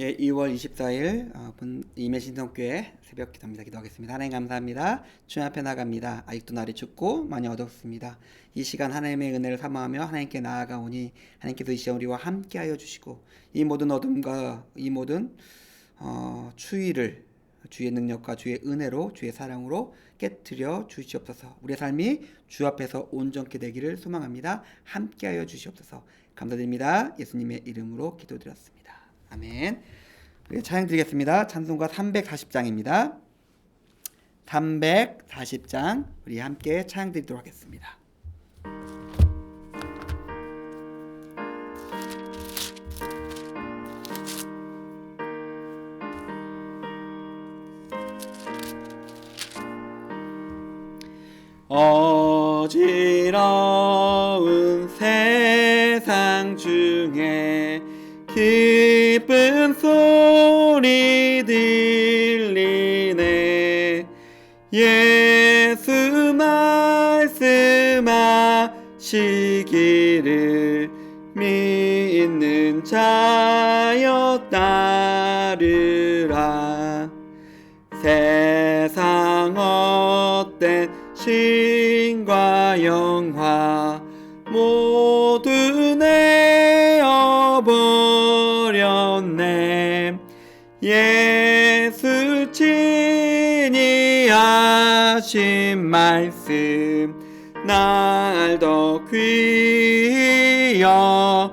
예, 2월 24일 어, 본 임해신성교회 새벽 기도입니다. 기도하겠습니다. 하나님 감사합니다. 주님 앞에 나갑니다. 아직도 날이 춥고 많이 어둡습니다. 이 시간 하나님의 은혜를 사모하며 하나님께 나아가오니 하나님께서 이 시간 우리와 함께하여 주시고 이 모든 어둠과 이 모든 어, 추위를 주의 능력과 주의 은혜로 주의 사랑으로 깨뜨려 주시옵소서. 우리의 삶이 주 앞에서 온전케 되기를 소망합니다. 함께하여 주시옵소서. 감사드립니다. 예수님의 이름으로 기도드렸습니다. 아멘. 찬양 드리겠습니다. 찬송가 340장입니다. 340장 우리 함께 찬양 드리도록 하겠습니다. 예수 말씀하시기를 믿는 자여 따르라. 세상 헛된 신과 영화 모두 내어버렸네. 예수 친히 하신 말씀 날 더 귀히 여겨라.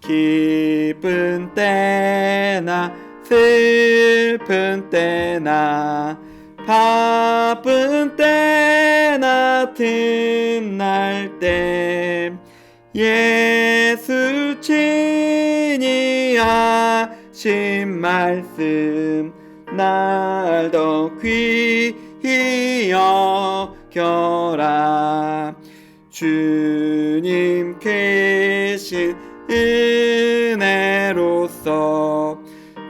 기쁜 때나 슬픈 때나 바쁜 때나 틈날 때 예수 친히 하신 말씀 날 더 귀히 여겨라. 주님 계신 은혜로서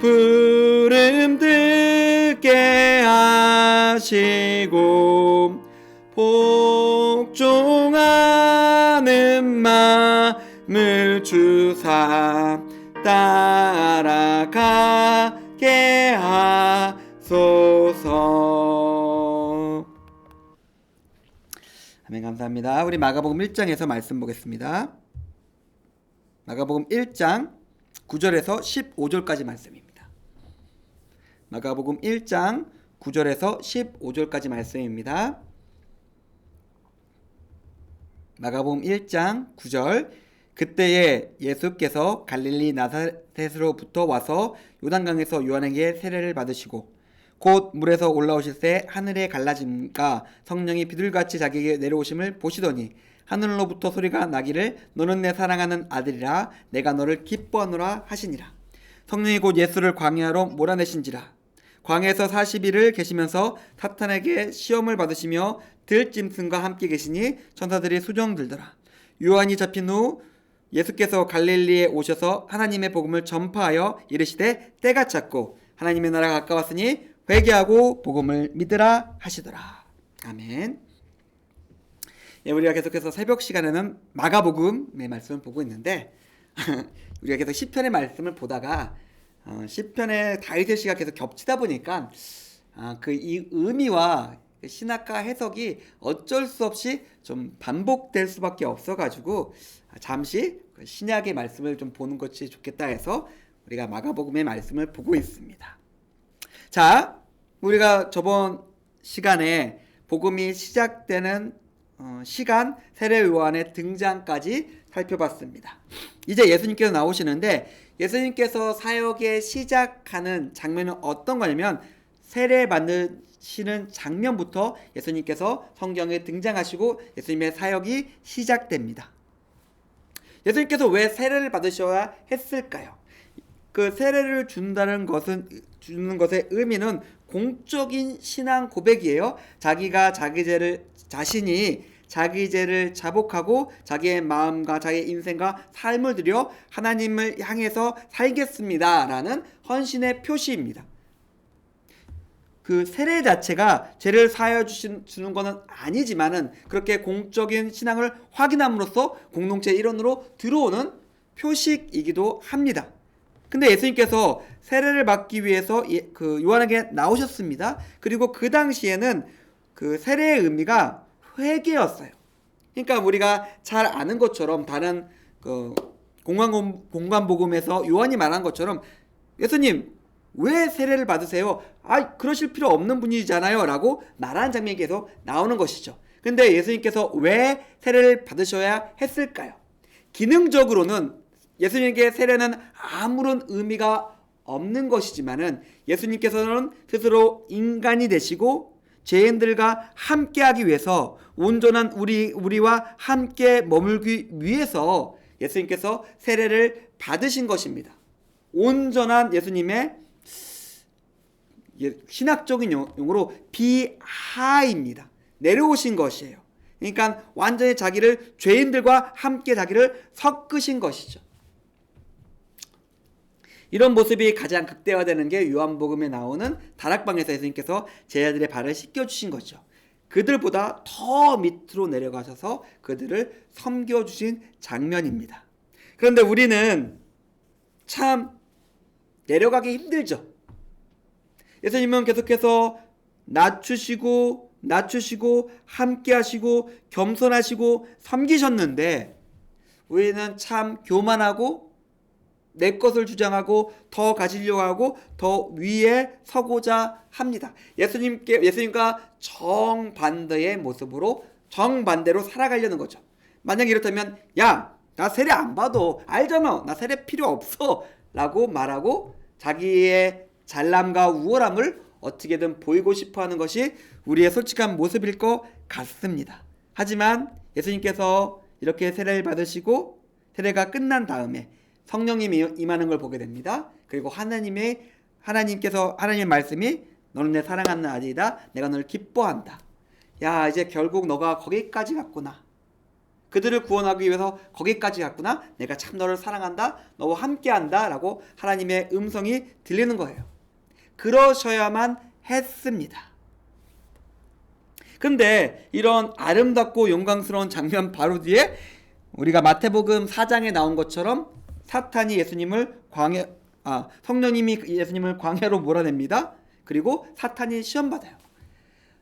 부름 듣게 하시고 복종하는 마음을 주사 따라가 게 하소서 아멘 감사합니다. 우리 마가복음 1장에서 말씀 보겠습니다. 마가복음 1장 9절에서 15절까지 말씀입니다. 마가복음 1장 9절에서 15절까지 말씀입니다. 마가복음 1장 9절 그때에 예수께서 갈릴리 나사렛으로부터 와서 요단강에서 요한에게 세례를 받으시고 곧 물에서 올라오실 때 하늘에 갈라짐과 성령이 비둘같이 자기에게 내려오심을 보시더니 하늘로부터 소리가 나기를 너는 내 사랑하는 아들이라 내가 너를 기뻐하노라 하시니라. 성령이 곧 예수를 광야로 몰아내신지라. 광야에서 40일을 계시면서 사탄에게 시험을 받으시며 들짐승과 함께 계시니 천사들이 수정 들더라. 요한이 잡힌 후 예수께서 갈릴리에 오셔서 하나님의 복음을 전파하여 이르시되 때가 찼고 하나님의 나라가 가까웠으니 회개하고 복음을 믿으라 하시더라. 아멘. 예, 우리가 계속해서 새벽 시간에는 마가복음의 말씀을 보고 있는데 우리가 계속 시편의 말씀을 보다가 어, 시편의 다윗의 시가 계속 겹치다 보니까 아, 그이 의미와 신학과 해석이 어쩔 수 없이 좀 반복될 수밖에 없어가지고 잠시 그 신약의 말씀을 좀 보는 것이 좋겠다 해서 우리가 마가복음의 말씀을 보고 있습니다. 자, 우리가 저번 시간에 복음이 시작되는 어, 시간 세례 요한의 등장까지 살펴봤습니다. 이제 예수님께서 나오시는데 예수님께서 사역에 시작하는 장면은 어떤 거냐면 세례 받으시는 장면부터 예수님께서 성경에 등장하시고 예수님의 사역이 시작됩니다. 예수님께서 왜 세례를 받으셔야 했을까요? 그 세례를 준다는 것은 주는 것의 의미는 공적인 신앙 고백이에요. 자기가 자기 죄를 자신이 자기 죄를 자복하고 자기의 마음과 자기의 인생과 삶을 들여 하나님을 향해서 살겠습니다라는 헌신의 표시입니다. 그 세례 자체가 죄를 사하여 주는 것은 아니지만은 그렇게 공적인 신앙을 확인함으로써 공동체 일원으로 들어오는 표식이기도 합니다. 근데 예수님께서 세례를 받기 위해서 예- 그 요한에게 나오셨습니다. 그리고 그 당시에는 그 세례의 의미가 회개였어요. 그러니까 우리가 잘 아는 것처럼 다른 그 공간 공간 복음에서 요한이 말한 것처럼 예수님 왜 세례를 받으세요? 아 그러실 필요 없는 분이잖아요 라고 말하는 장면이 계속 나오는 것이죠. 근데 예수님께서 왜 세례를 받으셔야 했을까요? 기능적으로는 예수님께 세례는 아무런 의미가 없는 것이지만은 예수님께서는 스스로 인간이 되시고 죄인들과 함께하기 위해서 온전한 우리 우리와 함께 머물기 위해서 예수님께서 세례를 받으신 것입니다. 온전한 예수님의 예, 신학적인 용- 용어로 비하입니다. 내려오신 것이에요. 그러니까 완전히 자기를 죄인들과 함께 자기를 섞으신 것이죠. 이런 모습이 가장 극대화되는 게 요한복음에 나오는 다락방에서 예수님께서 제자들의 발을 씻겨 주신 거죠. 그들보다 더 밑으로 내려가셔서 그들을 섬겨 주신 장면입니다. 그런데 우리는 참 내려가기 힘들죠. 예수님은 계속해서 낮추시고 낮추시고 함께 하시고 겸손하시고 섬기셨는데 우리는 참 교만하고 내 것을 주장하고 더 가지려고 하고 더 위에 서고자 합니다. 예수님께 예수님과 정반대의 모습으로 정반대로 살아가려는 거죠. 만약 이렇다면 야, 나 세례 안 받아. 알잖아. 나 세례 필요 없어. 라고 말하고 자기의 잘남과 우월함을 어떻게든 보이고 싶어 하는 것이 우리의 솔직한 모습일 것 같습니다. 하지만 예수님께서 이렇게 세례를 받으시고 세례가 끝난 다음에 성령님이 임하는 걸 보게 됩니다. 그리고 하나님의 하나님께서 하나님의 말씀이 너는 내 사랑하는 아들이다. 내가 너를 기뻐한다. 야, 이제 결국 너가 거기까지 갔구나. 그들을 구원하기 위해서 거기까지 갔구나. 내가 참 너를 사랑한다. 너와 함께한다 라고 하나님의 음성이 들리는 거예요. 그러셔야만 했습니다. 근데 이런 아름답고 영광스러운 장면 바로 뒤에 우리가 마태복음 4장에 나온 것처럼 사탄이 예수님을 광야 아 성령님이 예수님을 광야로 몰아냅니다. 그리고 사탄이 시험 받아요.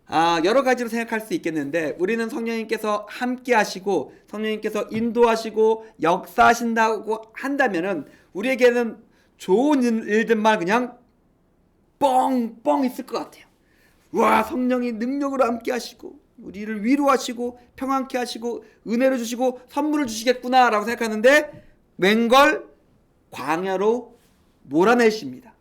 아, 여러 가지로 생각할 수 있겠는데 우리는 성령님께서 함께 하시고 성령님께서 인도하시고 역사하신다고 한다면은 우리에게는 좋은 일- 일들만 그냥 뻥뻥 있을 것 같아요. 와, 성령이 능력으로 함께 하시고 우리를 위로하시고 평안케 하시고 은혜를 주시고 선물을 주시겠구나라고 생각하는데 웬걸 광야로 몰아내십니다.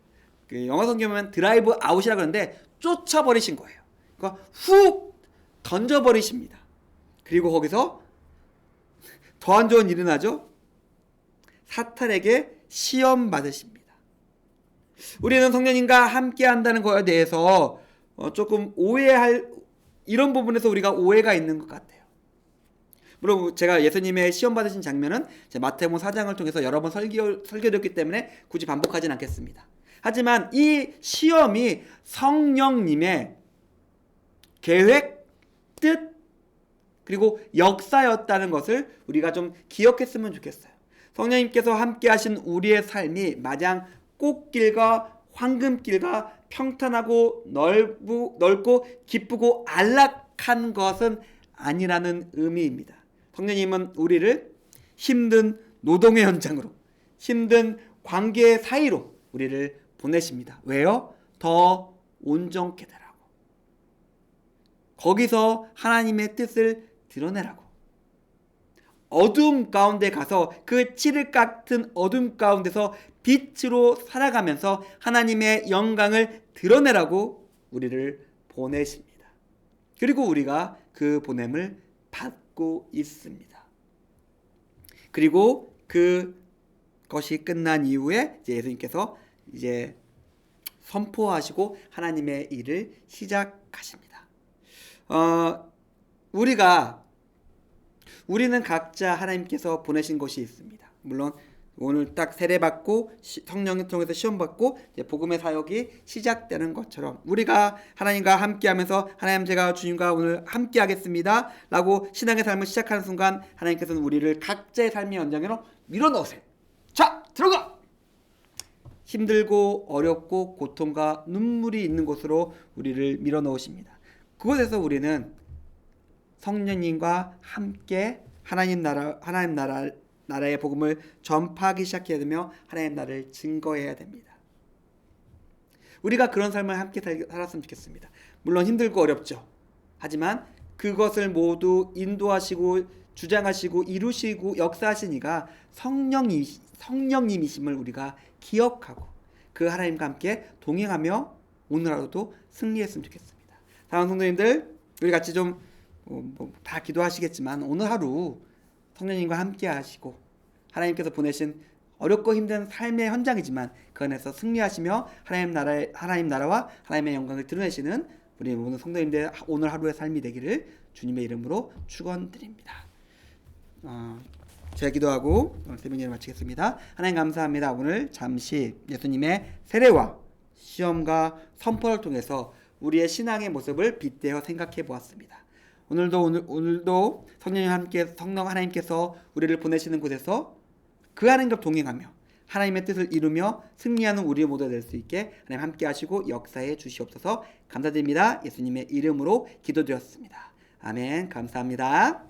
그 영어 성경 보면 드라이브 아웃이라 그러는데 쫓아버리신 거예요. 그러니까 훅 던져버리십니다. 그리고 거기서 더 안 좋은 일이 나죠. 사탄에게 시험 받으십니다. 우리는 성령님과 함께 한다는 거에 대해서 어, 조금 오해할 이런 부분에서 우리가 오해가 있는 것 같아요. 물론 제가 예수님의 시험 받으신 장면은 제 마태복음 4장을 통해서 여러 번 설교 설교드렸기 때문에 굳이 반복하진 않겠습니다. 하지만 이 시험이 성령님의 계획, 뜻, 그리고 역사였다는 것을 우리가 좀 기억했으면 좋겠어요. 성령님께서 함께 하신 우리의 삶이 마냥 꽃길과 황금길과 평탄하고 넓고, 넓고 기쁘고 안락한 것은 아니라는 의미입니다. 성령님은 우리를 힘든 노동의 현장으로, 힘든 관계의 사이로 우리를 보내십니다. 왜요? 더 온전케 되라고. 거기서 하나님의 뜻을 드러내라고. 어둠 가운데 가서 그 칠흑 같은 어둠 가운데서 빛으로 살아가면서 하나님의 영광을 드러내라고 우리를 보내십니다. 그리고 우리가 그 보냄을 받고 있습니다. 그리고 그 것이 끝난 이후에 이제 예수님께서 이제 선포하시고 하나님의 일을 시작하십니다. 어, 우리가 우리는 각자 하나님께서 보내신 것이 있습니다. 물론 오늘 딱 세례 받고 시- 성령을 통해서 시험 받고 이제 복음의 사역이 시작되는 것처럼 우리가 하나님과 함께하면서 하나님 제가 주님과 오늘 함께하겠습니다 라고 신앙의 삶을 시작하는 순간 하나님께서는 우리를 각자의 삶의 연장으로 밀어넣으세요. 자, 들어가. 힘들고 어렵고 고통과 눈물이 있는 곳으로 우리를 밀어 넣으십니다. 그곳에서 우리는 성령님과 함께 하나님 나라 하나님 나라 나라의 복음을 전파하기 시작해야 되며 하나님 나라를 증거해야 됩니다. 우리가 그런 삶을 함께 살- 살았으면 좋겠습니다. 물론 힘들고 어렵죠. 하지만 그것을 모두 인도하시고 주장하시고 이루시고 역사하시니가 성령이 성령님이심을 우리가 기억하고 그 하나님과 함께 동행하며 오늘 하루도 승리했으면 좋겠습니다. 사랑하는 성도님들, 우리 같이 좀 어, 뭐 다 기도하시겠지만 오늘 하루 성령님과 함께 하시고 하나님께서 보내신 어렵고 힘든 삶의 현장이지만 그 안에서 승리하시며 하나님 나라 하나님 나라와 하나님의 영광을 드러내시는 우리 모든 성도님들 오늘 하루의 삶이 되기를 주님의 이름으로 축원드립니다. 어, 제가 기도하고 오늘 세미나를 마치겠습니다. 하나님 감사합니다. 오늘 잠시 예수님의 세례와 시험과 선포를 통해서 우리의 신앙의 모습을 빗대어 생각해 보았습니다. 오늘도 오늘 오늘도 성령님 함께 성령 하나님께서 우리를 보내시는 곳에서 그 하나님과 동행하며 하나님의 뜻을 이루며 승리하는 우리 모두 될 수 있게 하나님 함께 하시고 역사해 주시옵소서 감사드립니다. 예수님의 이름으로 기도드렸습니다. 아멘. 감사합니다.